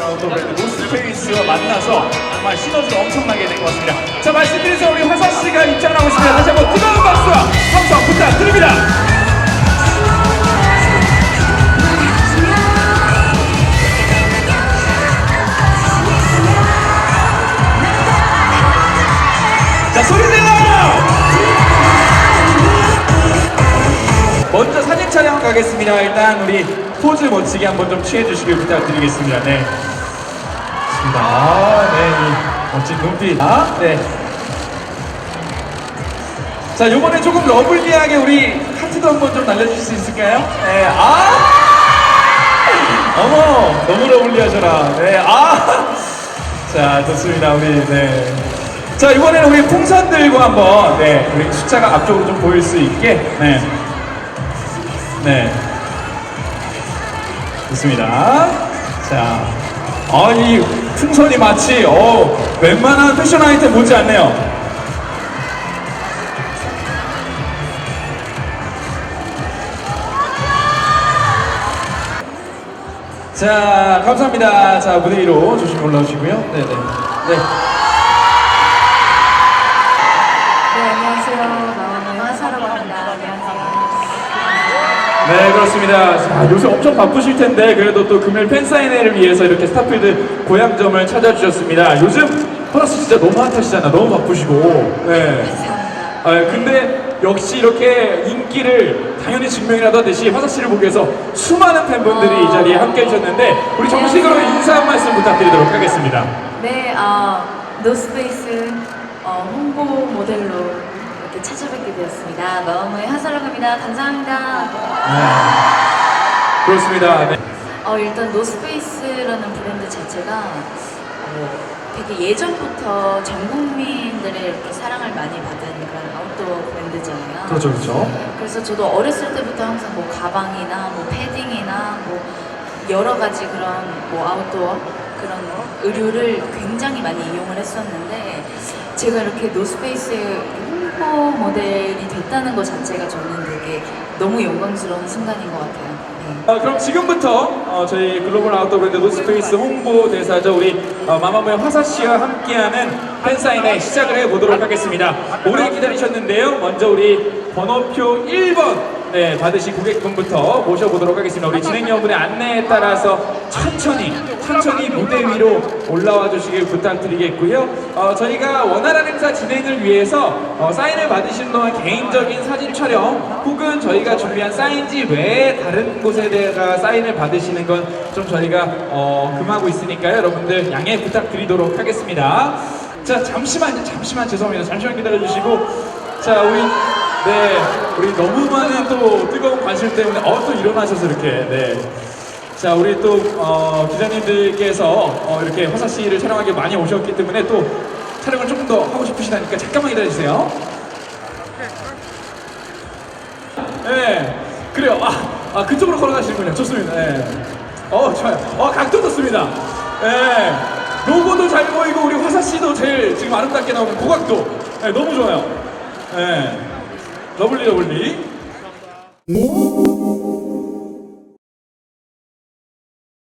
또 브랜드 노스페이스와 만나서 정말 시너지가 엄청나게 된 것 같습니다. 자, 말씀드려서 우리 화사 씨가 입장을 하고 있습니다. 다시 한번 뜨거운 박수와 함성 부탁드립니다. 자, 소리 질러! 먼저 사진 촬영 가겠습니다. 일단 우리 포즈 멋지게 한번 좀 취해주시길 부탁드리겠습니다. 네. 좋습니다. 아, 네. 이 멋진 눈빛. 아, 네. 자, 이번에 조금 러블리하게 우리 하트도 한번 좀 날려주실 수 있을까요? 네. 아! 어머, 너무 러블리하셔라. 네. 아! 자, 좋습니다. 우리, 네. 자, 이번에는 우리 풍선들과 한번, 네. 우리 숫자가 앞쪽으로 좀 보일 수 있게, 네. 네. 좋습니다. 자, 아, 이 풍선이 마치, 어, 웬만한 패션 아이템 못지 않네요. 자, 감사합니다. 자, 무대 위로 조심히 올라오시고요. 네네. 네. 네, 네, 그렇습니다. 자, 요새 엄청 바쁘실 텐데, 그래도 또 금요일 팬사인회를 위해서 이렇게 스타필드 고향점을 찾아주셨습니다. 요즘 허라씨 진짜 너무 핫하시잖아. 너무 바쁘시고. 네. 아, 근데 역시 이렇게 인기를 당연히 증명이라도 하듯이 화사 씨를 보기 위해서 수많은 팬분들이 이 자리에 함께 해주셨는데, 우리 정식으로 인사 한 말씀 부탁드리도록 하겠습니다. 네, 어, 노스페이스 어, 홍보 모델로 이렇게 찾아뵙게 되었습니다. 너무의 화사라고 합니다. 감사합니다. 그렇습니다. 네. 어, 일단 노스페이스라는 브랜드 자체가 어, 되게 예전부터 전 국민들의 이렇게 사랑을 많이 받은 그런 아웃도어 브랜드잖아요. 그렇죠, 그렇죠. 그래서 저도 어렸을 때부터 항상 뭐 가방이나 뭐 패딩이나 뭐 여러 가지 그런 뭐 아웃도어 그런 의류를 굉장히 많이 이용을 했었는데 제가 이렇게 노스페이스의 홍보 모델이 됐다는 것 자체가 저는 되게 너무 영광스러운 순간인 것 같아요. 네. 어, 그럼 지금부터 어, 저희 글로벌 아웃도어 브랜드 노스페이스 홍보 대사죠 우리 어, 마마무의 화사 씨와 함께하는 팬사인회 시작을 해보도록 하겠습니다. 오래 기다리셨는데요. 먼저 우리 번호표 1번 네, 받으신 고객분부터 모셔보도록 하겠습니다. 우리 진행위원분의 안내에 따라서 천천히 천천히 무대 위로 올라와 주시길 부탁드리겠고요. 어, 저희가 원활한 행사 진행을 위해서 어, 사인을 받으시는 동안 개인적인 사진 촬영 혹은 저희가 준비한 사인지 외에 다른 곳에다가 사인을 받으시는 건 좀 저희가 어, 금하고 있으니까요. 여러분들 양해 부탁드리도록 하겠습니다. 자 잠시만요. 잠시만 죄송합니다. 잠시만 기다려주시고 자 우리 네 우리 너무 많은 또 뜨거운 관심 때문에 어 또 일어나셔서 이렇게 네. 자, 우리 또 어, 기자님들께서 어, 이렇게 화사 씨를 촬영하기 많이 오셨기 때문에 또 촬영을 조금 더 하고 싶으시다니까 잠깐만 기다려 주세요. 네, 그래요. 아, 아 그쪽으로 걸어가시는군요. 좋습니다. 네. 어, 좋아요. 어, 각도 좋습니다. 네. 로고도 잘 보이고 우리 화사 씨도 제일 지금 아름답게 나오는 고각도. 네, 너무 좋아요. 네. 러블리.